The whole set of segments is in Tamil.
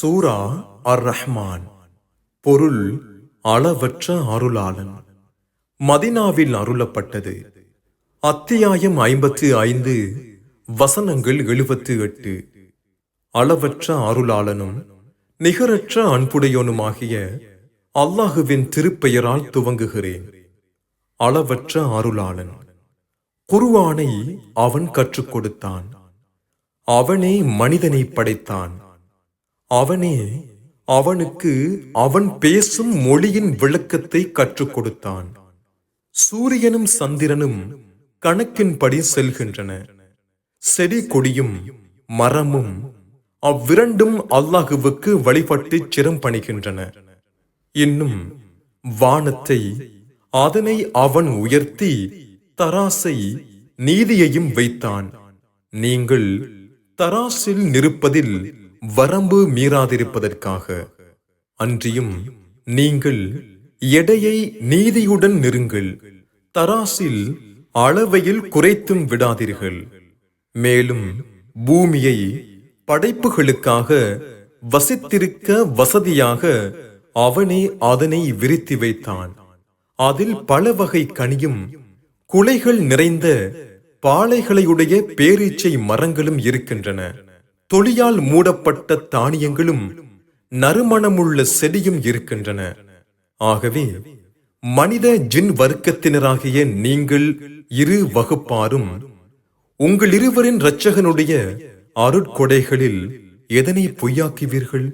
சூரா அர் ரஹ்மான் பொருள் அளவற்ற அருளாளன். மதினாவில் அருளப்பட்டது. அத்தியாயம் ஐம்பத்து ஐந்து வசனங்கள் எழுபத்து எட்டு. அளவற்ற அருளாளனும் நிகரற்ற அன்புடையோனுமாகிய அல்லாஹுவின் திருப்பெயரால் துவங்குகிறேன். அளவற்ற அருளாளன். குருவானை அவன் கற்றுக் கொடுத்தான். அவனே மனிதனை படைத்தான். அவனே அவனுக்கு அவன் பேசும் மொழியின் விளக்கத்தை கற்றுக் கொடுத்தான் சூரியனும் சந்திரனும் கணக்கின்படி செல்கின்றன. செடி கொடியும் மரமும் அவ்விரண்டும் அல்லாஹுவுக்கு வழிபட்டு சிரம் பணிகின்றன இன்னும் வானத்தை அதனை அவன் உயர்த்தி தராசை நீதியையும் வைத்தான். நீங்கள் தராசில் நிற்பதில் வரம்பு மீறாதிருப்பதற்காக. அன்றியும் நீங்கள் எடையை நீதியுடன் நெருங்கள் தராசில் அளவையில் குறைத்தும் விடாதீர்கள். மேலும் பூமியை படைப்புகளுக்காக வசித்திருக்க வசதியாக அவனே அதனை விரித்து வைத்தான். அதில் பல வகை கனியும் குலைகள் நிறைந்த பாலைகளையுடைய பேரீச்சை மரங்களும் இருக்கின்றன. தொழியால் மூடப்பட்ட தானியங்களும் நறுமணமுள்ள செடியும் இருக்கின்றன. ஆகவே மனித ஜின் வர்க்கத்தினராகிய நீங்கள் இரு வகுப்பாரும் உங்கள் இருவரின் இரட்சகனுடைய அருட்கொடைகளில் எதனை பொய்யாக்குவீர்கள்?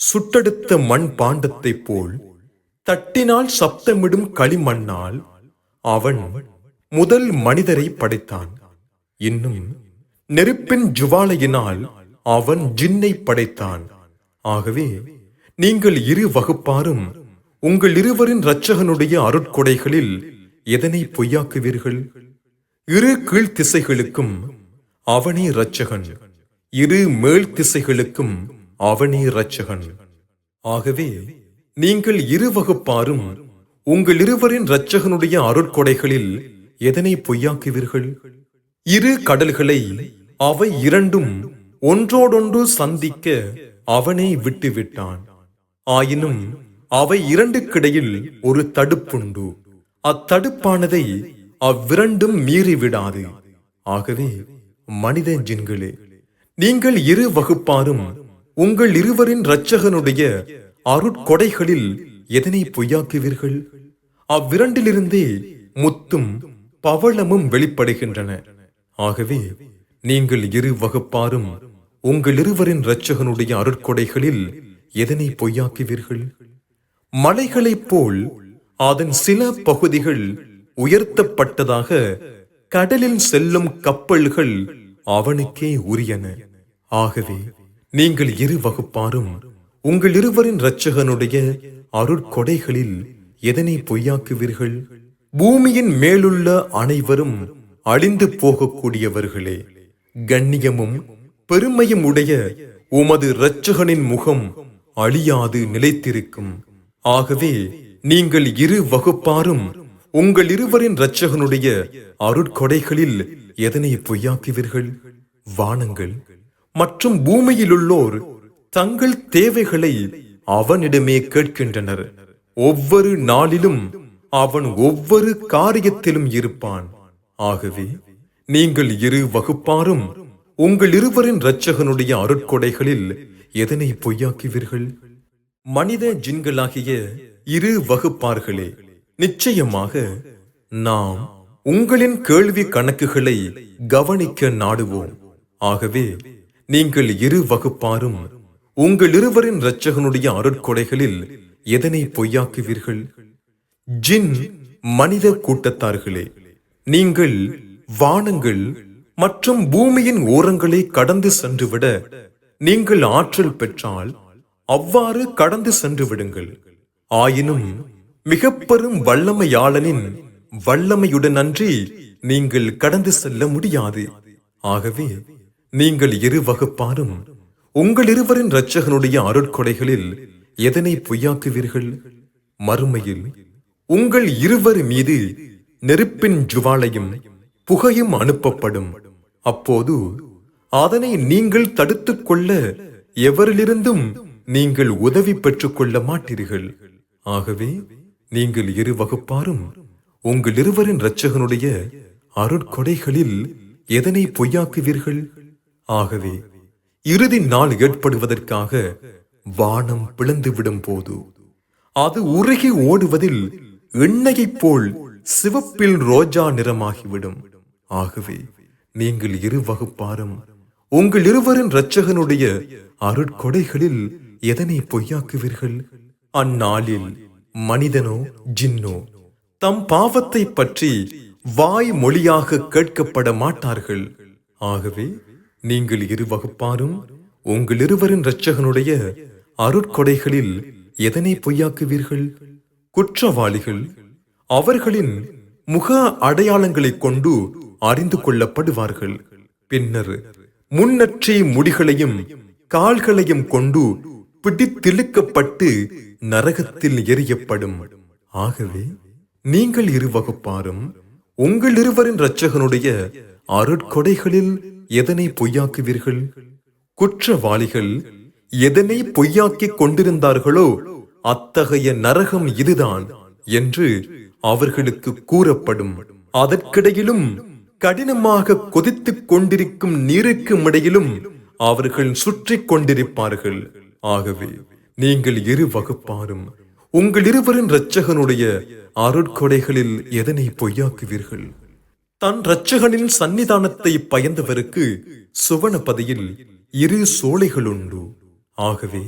சுட்டெடுத்த மண் பாண்டத்தைப் போல் தட்டினால் சப்தமிடும் களிமண்ணால் அவன் முதல் மனிதரை படைத்தான். இன்னும் நெருப்பின் ஜுவாலையினால் அவன் ஜின்னை படைத்தான். ஆகவே நீங்கள் இரு வகுப்பாரும் உங்கள் இருவரின் இரட்சகனுடைய அருட்கொடைகளில் எதனை பொய்யாக்குவீர்கள்? இரு கீழ் திசைகளுக்கும் அவனே இரட்சகன். இரு மேல் திசைகளுக்கும் அவனே இரட்சகன். ஆகவே நீங்கள் இரு வகுப்பாரும் உங்கள் இருவரின் இரட்சகனுடைய அருட்கொடைகளில் எதனை பொய்யாக்குவீர்கள்? இரு கடல்களை அவை இரண்டும் ஒன்றோடொன்று சந்திக்க அவனை விட்டுவிட்டான். ஆயினும் அவை இரண்டுக்கிடையில் ஒரு தடுப்புண்டு. அத்தடுப்பானதை அவ்விரண்டும் மீறிவிடாது. ஆகவே மனித ஜின்களே நீங்கள் இரு வகுப்பாரும் உங்கள் இருவரின் இரட்சகனுடைய அருட்கொடைகளில் எதனை பொய்யாக்குவீர்கள்? அவ்விரண்டிலிருந்தே முத்தும் பவளமும் வெளிப்படுகின்றன. ஆகவே நீங்கள் இரு வகுப்பாரும் உங்கள் இருவரின் இரட்சகனுடைய அருட்கொடைகளில் எதனை பொய்யாக்குவீர்கள்? மலைகளைப் போல் அதன் சில பகுதிகள் உயர்த்தப்பட்டதாக கடலில் செல்லும் கப்பல்கள் அவனுக்கே உரியன. ஆகவே நீங்கள் இரு வகுப்பாரும் உங்கள் இருவரின் இரட்சகனுடைய அருட்கொடைகளில் எதனை பொய்யாக்குவீர்கள்? பூமியின் மேலுள்ள அனைவரும் அழிந்து போகக்கூடியவர்களே கண்ணியமும் பெருமையும் உடைய உமது இரட்சகனின் முகம் அழியாது நிலைத்திருக்கும். ஆகவே நீங்கள் இரு வகுப்பாரும் உங்கள் இருவரின் இரட்சகனுடைய அருட்கொடைகளில் எதனை பொய்யாக்குவீர்கள்? வானங்கள் மற்றும் பூமியிலுள்ளோர் தங்கள் தேவைகளை அவனிடமே கேட்கின்றனர். ஒவ்வொரு நாளிலும் அவன் ஒவ்வொரு காரியத்திலும் இருப்பான். ஆகவே நீங்கள் இரு வகுப்பாரும் உங்கள் இருவரின் இரட்சகனுடைய அருட்கொடைகளில் எதனை பொய்யாக்குவீர்கள்? மனித ஜின்களாகிய இரு வகுப்பார்களே நிச்சயமாக நாம் உங்களின் கேள்வி கணக்குகளை கவனிக்க நாடுவோம். ஆகவே நீங்கள் இரு வகுப்பாரும் உங்கள் இருவரின் இரட்சகனுடைய அருட்கொடைகளில் எதனை பொய்யாக்குவீர்கள்? ஜின் மனித கூட்டத்தார்களே நீங்கள் வானங்கள் மற்றும் பூமியின் ஓரங்களை கடந்து சென்றுவிட நீங்கள் ஆற்றல் பெற்றால் அவ்வாறு கடந்து சென்று விடுங்கள் ஆயினும் மிக பெரும் வல்லமையாளனின் வல்லமையுடன் அன்றி நீங்கள் கடந்து செல்ல முடியாது. ஆகவே நீங்கள் இரு வகுப்பாரும் உங்கள் இருவரின் இரட்சகனுடைய அருட்கொடைகளில் எதனை பொய்யாக்குவீர்கள்? மறுமையில் உங்கள் இருவர் மீது நெருப்பின் ஜுவாலையும் புகையும் அனுப்பப்படும். அப்போது அதனை நீங்கள் தடுத்துக் கொள்ள எவரிலிருந்தும் நீங்கள் உதவி பெற்றுக் கொள்ள மாட்டீர்கள். ஆகவே நீங்கள் இரு வகுப்பாரும் உங்கள் இருவரின் இரட்சகனுடைய அருட்கொடைகளில் எதனை பொய்யாக்குவீர்கள்? ஆகவே இறுதி நாள் ஏற்படுவதற்காக வானம் பிளந்துவிடும் போது அது உருகி ஓடுவதில் எண்ணெயைப் போல் சிவப்பில் ரோஜா நிறமாகிவிடும். ஆகவே நீங்கள் இரு வகுப்பாரும் உங்கள் இருவரின் இரட்சகனுடைய அருட்கொடைகளில் எதனை பொய்யாக்குவீர்கள்? அந்நாளில் மனிதனோ ஜின்னோ தம் பாவத்தை பற்றி வாய் மொழியாக கேட்கப்பட மாட்டார்கள். ஆகவே நீங்கள் இரு வகுப்பாரும் உங்கள் இருவரின் இரட்சகனுடைய அருட்கொடைகளில் எதனை பொய்யாக்குவீர்கள்? குற்றவாளிகள் அவர்களின் முக அடையாளங்களைக் கொண்டு அறிந்து கொள்ளப்படுவார்கள். பின்னர் முன்னற்றி முடிகளையும் கால்களையும் கொண்டு பிடித்திழுக்கப்பட்டு நரகத்தில் எரியப்படும் ஆகவே நீங்கள் இரு வகுப்பாரும் உங்கள் இருவரின் இரட்சகனுடைய அருட்கொடைகளில் எதனை பொய்யாக்குவீர்கள்? குற்றவாளிகள் எதனை பொய்யாக்கிக் கொண்டிருந்தார்களோ அத்தகைய நரகம் இதுதான். என்று அவர்களுக்கு கூறப்படும். அதற்கிடையிலும் கடினமாக கொதித்துக் கொண்டிருக்கும் நீருக்கு இடையிலும் அவர்கள் சுற்றி கொண்டிருப்பார்கள். ஆகவே நீங்கள் இரு வகுப்பாரும் உங்கள் இருவரின் இரட்சகனுடைய அருட்கொடைகளில் எதனை பொய்யாக்குவீர்கள்? தன் இரட்சகனின் சன்னிதானத்தை பயந்தவருக்கு சுவனபதியில் இரு சோலைகள் உண்டு ஆகவே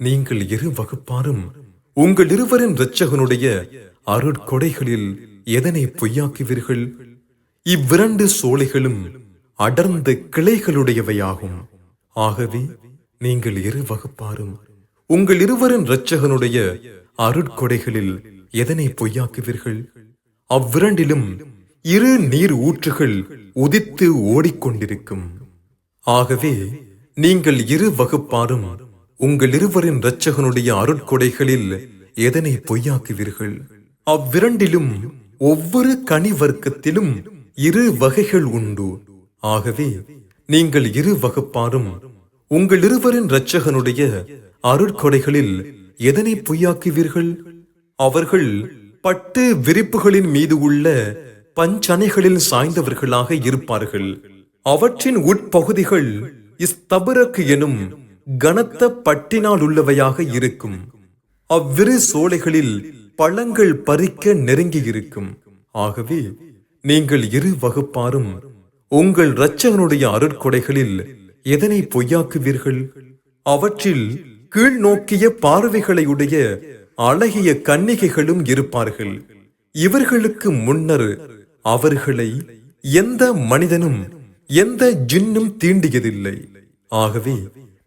நீங்கள் இரு வகுப்பாரும் உங்கள் இருவரின் இரட்சகனுடைய அருட்கொடைகளில் எதனை பொய்யாக்குவீர்கள்? இவ்விரண்டு சோலைகளும் அடர்ந்த கிளைகளுடையவையாகும். ஆகவே நீங்கள் இரு வகுப்பாரும் உங்கள் இருவரின் இரட்சகனுடைய அருட்கொடைகளில் எதனை பொய்யாக்குவீர்கள்? அவ்விரண்டிலும் இரு நீர் ஊற்றுகள் உதித்து ஓடிக்கொண்டிருக்கும். ஆகவே நீங்கள் இரு வகுப்பாரும் உங்கள் இருவரின் இரட்சகனுடைய அருட்கொடைகளில் எதனை பொய்யாக்குவீர்கள்? அவ்விரண்டிலும் ஒவ்வொரு கனி வர்க்கத்திலும் இரு வகைகள் உண்டு. ஆகவே நீங்கள் இரு வகுப்பாரும் உங்கள் இருவரின் இரட்சகனுடைய அருட்கொடைகளில் எதனை பொய்யாக்குவீர்கள்? அவர்கள் பட்டு விரிப்புகளின் மீது உள்ள பஞ்சனைகளில் சாய்ந்தவர்களாக இருப்பார்கள். அவற்றின் உட்பகுதிகள் இஸ்தபரக்கு எனும் கனத்த பட்டினால் உள்ளவையாக இருக்கும். அவ்விரு சோலைகளில் பழங்கள் பறிக்க நெருங்கி இருக்கும் ஆகவே நீங்கள் இரு வகுப்பாரும் உங்கள் இரட்சகனுடைய அருட்கொடைகளில் எதனை பொய்யாக்குவீர்கள்? அவற்றில் கீழ் நோக்கிய பார்வைகளையுடைய அழகிய கன்னிகைகளும் இருப்பார்கள். இவர்களுக்கு முன்னர் அவர்களை எந்த மனிதனும் எந்த ஜின்னும் தீண்டியதில்லை. ஆகவே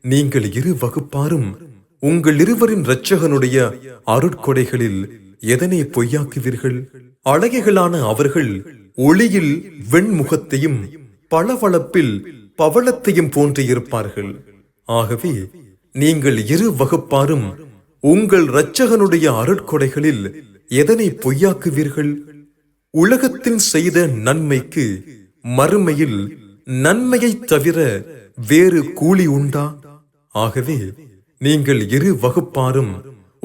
நீங்கள் இரு வகுப்பாரும் உங்கள் இருவரின் இரட்சகனுடைய அருட்கொடைகளில் எதனை பொய்யாக்குவீர்கள்? அழகிகளான அவர்கள் ஒளியில் வெண்முகத்தையும் பளவளப்பில் பவளத்தையும் போன்று இருப்பார்கள். ஆகவே நீங்கள் இரு வகுப்பாரும் உங்கள் இரட்சகனுடைய அருட்கொடைகளில் எதனை பொய்யாக்குவீர்கள்? உலகத்தில் செய்த நன்மைக்கு மறுமையில் நன்மையைத் தவிர வேறு கூலி உண்டா? ஆகவே நீங்கள் இரு வகுப்பாரும்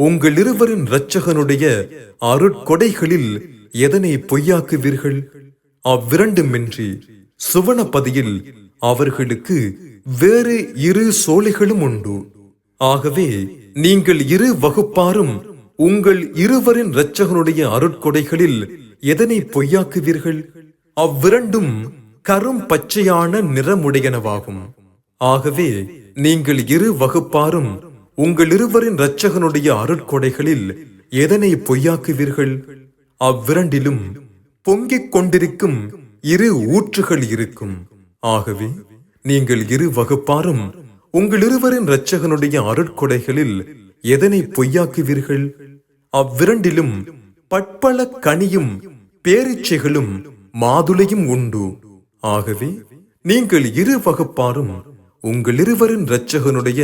உங்கள் இருவரின் இரட்சகனுடைய அருட்கொடைகளில் எதனை பொய்யாக்குவீர்கள்? அவ்விரண்டுமின்றி சுவனப்பதியில் அவர்களுக்கு வேறு இரு சோலைகளும் உண்டு. ஆகவே நீங்கள் இரு வகுப்பாரும் உங்கள் இருவரின் இரட்சகனுடைய அருட்கொடைகளில் எதனை பொய்யாக்குவீர்கள்? அவ்விரண்டும் கரும் பச்சையான நிறமுடையனவாகும். ஆகவே நீங்கள் இரு வகுப்பாரும் உங்கள் இருவரின் இரட்சகனுடைய அருட்கொடைகளில் எதனை பொய்யாக்குவீர்கள்? அவ்விரண்டிலும் பொங்கிக் கொண்டிருக்கும் இரு ஊற்றுகள் இருக்கும். ஆகவே நீங்கள் இரு வகுப்பாரும் உங்கள் இருவரின் இரட்சகனுடைய அருட்கொடைகளில் எதனை பொய்யாக்குவீர்கள்? அவ்விரண்டிலும் பட்பல கனியும் பேரிச்சைகளும் மாதுளையும் உண்டு. ஆகவே நீங்கள் இரு வகுப்பாரும் உங்கள் இருவரின் இரட்சகனுடைய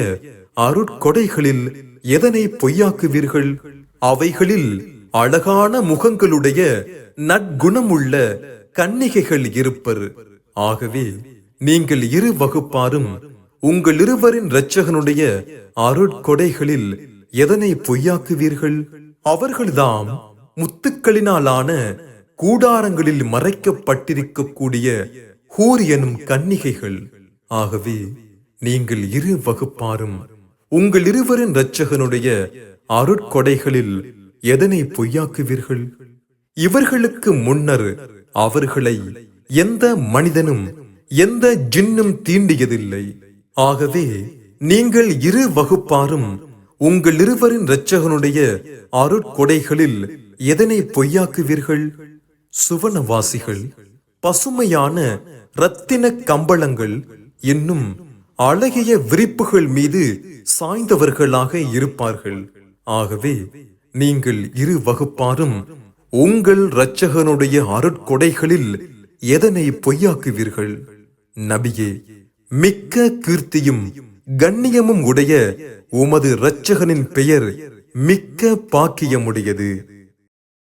அருட்கொடைகளில் எதனை பொய்யாக்குவீர்கள்? அவைகளில் அழகான முகங்களுடைய நற்குணமுள்ள கன்னிகைகள் இருப்பர். ஆகவே நீங்கள் இரு வகுப்பாரும் உங்கள் இருவரின் இரட்சகனுடைய அருட்கொடைகளில் எதனை பொய்யாக்குவீர்கள்? அவர்கள்தாம் முத்துக்களினாலான கூடாரங்களில் மறைக்கப்பட்டிருக்கக்கூடிய ஹூர் எனும் கன்னிகைகள். ஆகவே நீங்கள் இரு வகுப்பாரும் உங்கள் இருவரின் இரட்சகனுடைய அருட்கொடைகளில் எதனை பொய்யாக்குவீர்கள்? இவர்களுக்கு முன்னர் அவர்களை எந்த மனிதனும் எந்த ஜின்னும் தீண்டியதில்லை. ஆகவே நீங்கள் இரு வகுப்பாரும் உங்கள் இருவரின் இரட்சகனுடைய அருட்கொடைகளில் எதனை பொய்யாக்குவீர்கள்? சுவனவாசிகள் பசுமையான இரத்தின கம்பளங்கள் என்னும் அழகிய விரிப்புகள் மீது சாய்ந்தவர்களாக இருப்பார்கள். ஆகவே நீங்கள் இரு வகுப்பாரும் உங்கள் இரட்சகனுடைய அருட்கொடைகளில் எதனை பொய்யாக்குவீர்கள்? நபியே மிக்க கீர்த்தியும் கண்ணியமும் உடைய உமது இரட்சகனின் பெயர் மிக்க பாக்கியமுடையது.